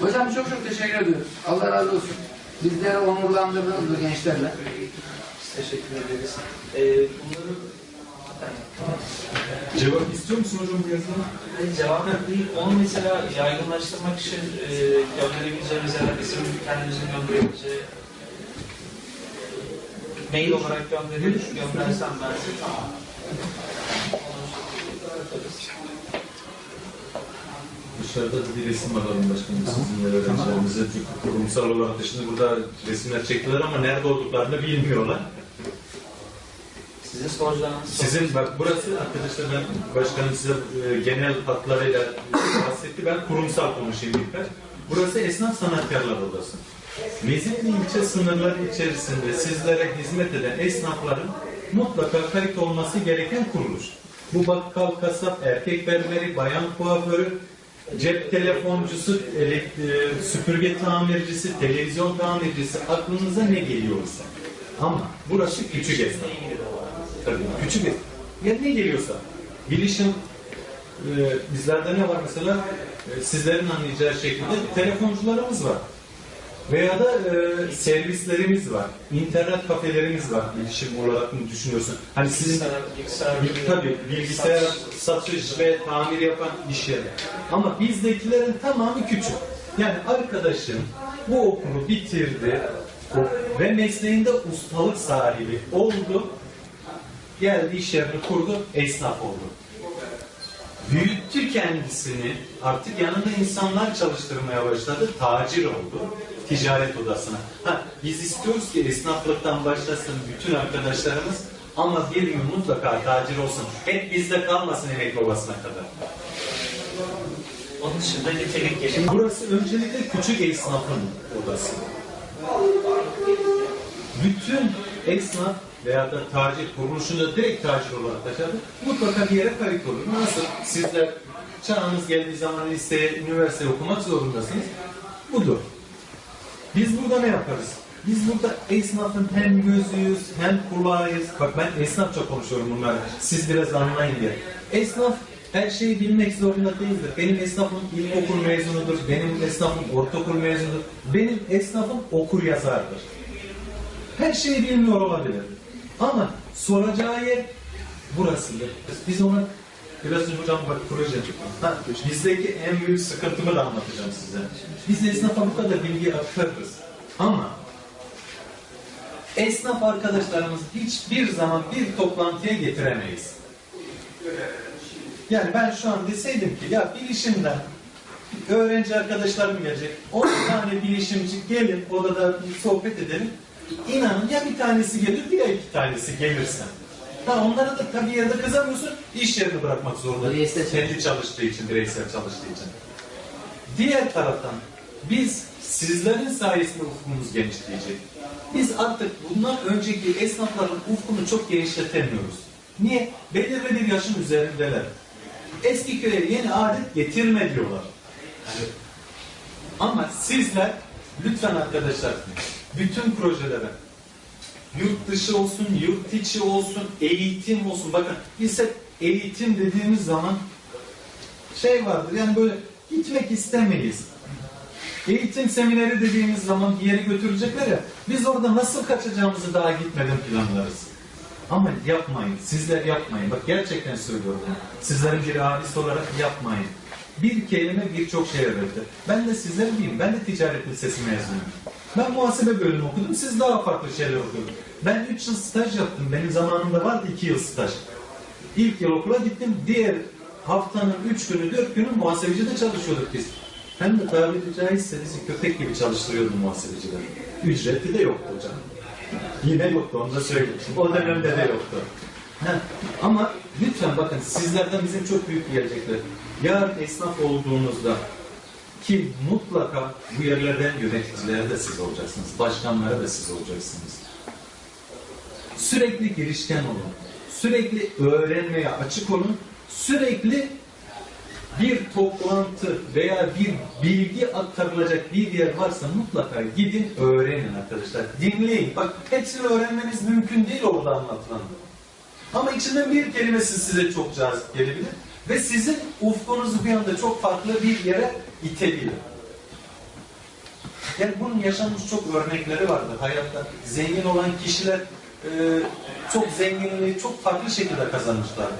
Hocam çok çok teşekkür ediyoruz. Allah razı olsun. Bizleri onurlandırdınız bu gençlerle. Biz teşekkür ederiz. Ee, bunları Cevap istiyor musun hocam bu yazıdan? hani cevap değil, onu mesela yaygınlaştırmak için e, gönderebileceğimiz ya da bizim kendimizin gönderebileceği mail olarak gönderir, göndersen versin tamam. Dışarıda da bir resim alalım başkanım sizinle öğrencilerimize. Çünkü kurumsal olarak da şimdi burada resimler çektiler ama nerede olduklarını bilmiyorlar. Sizin soracağınız Sizin bak burası arkadaşlar ben başkanım size e, genel hatlarıyla bahsetti. Ben kurumsal konuşayım ilk Burası esnaf sanatkarlar odası. Mezitli ilçe sınırları içerisinde sizlere hizmet eden esnafların mutlaka kayıt olması gereken kuruluş. Bu bakkal, kasap, erkek berberi, bayan kuaförü, cep telefoncusu, süpürge tamircisi, televizyon tamircisi aklınıza ne geliyorsa. Ama burası küçük esnaf. Tabii küçük esnaf. Ya ne geliyorsa. Bilişim e, bizlerde ne var mesela? E, sizlerin anlayacağı şekilde telefoncularımız var. Veya da e, servislerimiz var. İnternet kafelerimiz var. Bilişim olarak mı düşünüyorsun? Hani sizin Bilgisayar, bilgisayar, Bil- Tabii bilgisayar satış ve tamir yapan iş yeri. Ama bizdekilerin tamamı küçük. Yani arkadaşım bu okulu bitirdi ve mesleğinde ustalık sahibi oldu. Geldi iş yerini kurdu, esnaf oldu. Büyüttü kendisini, artık yanında insanlar çalıştırmaya başladı, tacir oldu ticaret odasına. Ha, biz istiyoruz ki esnaflıktan başlasın bütün arkadaşlarımız ama bir gün mutlaka tacir olsun. Hep bizde kalmasın emekli babasına kadar. Onun dışında nitelik gelir. Burası öncelikle küçük esnafın odası. Bütün esnaf veya da tacir kuruluşunda direkt tacir olarak taşıdı. Mutlaka bir yere kayıt olur. Nasıl? Sizler çağınız geldiği zaman liseye, üniversite okumak zorundasınız. Budur. Biz burada ne yaparız? Biz burada esnafın hem gözüyüz hem kulağıyız. Bak ben esnafça konuşuyorum bunları. Siz biraz anlayın diye. Esnaf her şeyi bilmek zorunda değildir. Benim esnafım ilkokul mezunudur. Benim esnafım ortaokul mezunudur. Benim esnafım okur yazardır. Her şeyi bilmiyor olabilir. Ama soracağı yer burasıdır. Biz ona önce hocam bak proje. Bizdeki en büyük sıkıntımı da anlatacağım size. Biz esnafa bu kadar bilgi aktarırız. Ama esnaf arkadaşlarımız hiçbir zaman bir toplantıya getiremeyiz. Yani ben şu an deseydim ki ya bilişimden öğrenci arkadaşlarım gelecek. 10 tane bilişimci gelin odada bir sohbet edelim. İnanın ya bir tanesi gelir ya iki tanesi gelirse. Ha onlara da tabii yerde kızamıyorsun. iş yerini bırakmak zorunda. Bireysel Kendi çalıştığı için, bireysel çalıştığı için. Diğer taraftan biz sizlerin sayesinde ufkumuz genişleyecek. Biz artık bundan önceki esnafların ufkunu çok genişletemiyoruz. Niye? Belirli bir yaşın üzerindeler. Eski köye yeni adet getirme diyorlar. Ama sizler lütfen arkadaşlar bütün projelere yurt dışı olsun, yurt içi olsun, eğitim olsun. Bakın biz hep eğitim dediğimiz zaman şey vardır yani böyle gitmek istemeyiz. Eğitim semineri dediğimiz zaman bir yere götürecekler ya biz orada nasıl kaçacağımızı daha gitmeden planlarız. Ama yapmayın. Sizler yapmayın. Bak gerçekten söylüyorum. Sizlerin bir abisi olarak yapmayın. Bir kelime birçok şey öğretti. Ben de sizler diyeyim. Ben de ticaret lisesi mezunuyum. Ben muhasebe bölümü okudum. Siz daha farklı şeyler okudunuz. Ben 3 yıl staj yaptım. Benim zamanımda vardı 2 yıl staj. İlk yıl okula gittim. Diğer haftanın 3 günü 4 günü muhasebecide çalışıyorduk biz. Hem de tabiri caizse bizi köpek gibi çalıştırıyordu muhasebeciler. Ücreti de yoktu hocam. Yine yoktu onu da söyleyeyim. O dönemde de yoktu. Ha, Ama lütfen bakın sizlerden bizim çok büyük gelecekler. Yarın esnaf olduğunuzda ki mutlaka bu yerlerden yöneticiler de siz olacaksınız. Başkanları da siz olacaksınız. Sürekli girişken olun. Sürekli öğrenmeye açık olun. Sürekli bir toplantı veya bir bilgi aktarılacak bir yer varsa mutlaka gidin öğrenin arkadaşlar. Dinleyin. Bak hepsini öğrenmeniz mümkün değil orada anlatılan. Ama içinden bir kelimesi size çok cazip gelebilir ve sizin ufkunuzu bir anda çok farklı bir yere itebilir. Yani bunun yaşanmış çok örnekleri vardır hayatta. Zengin olan kişiler e, çok zenginliği çok farklı şekilde kazanmışlardır.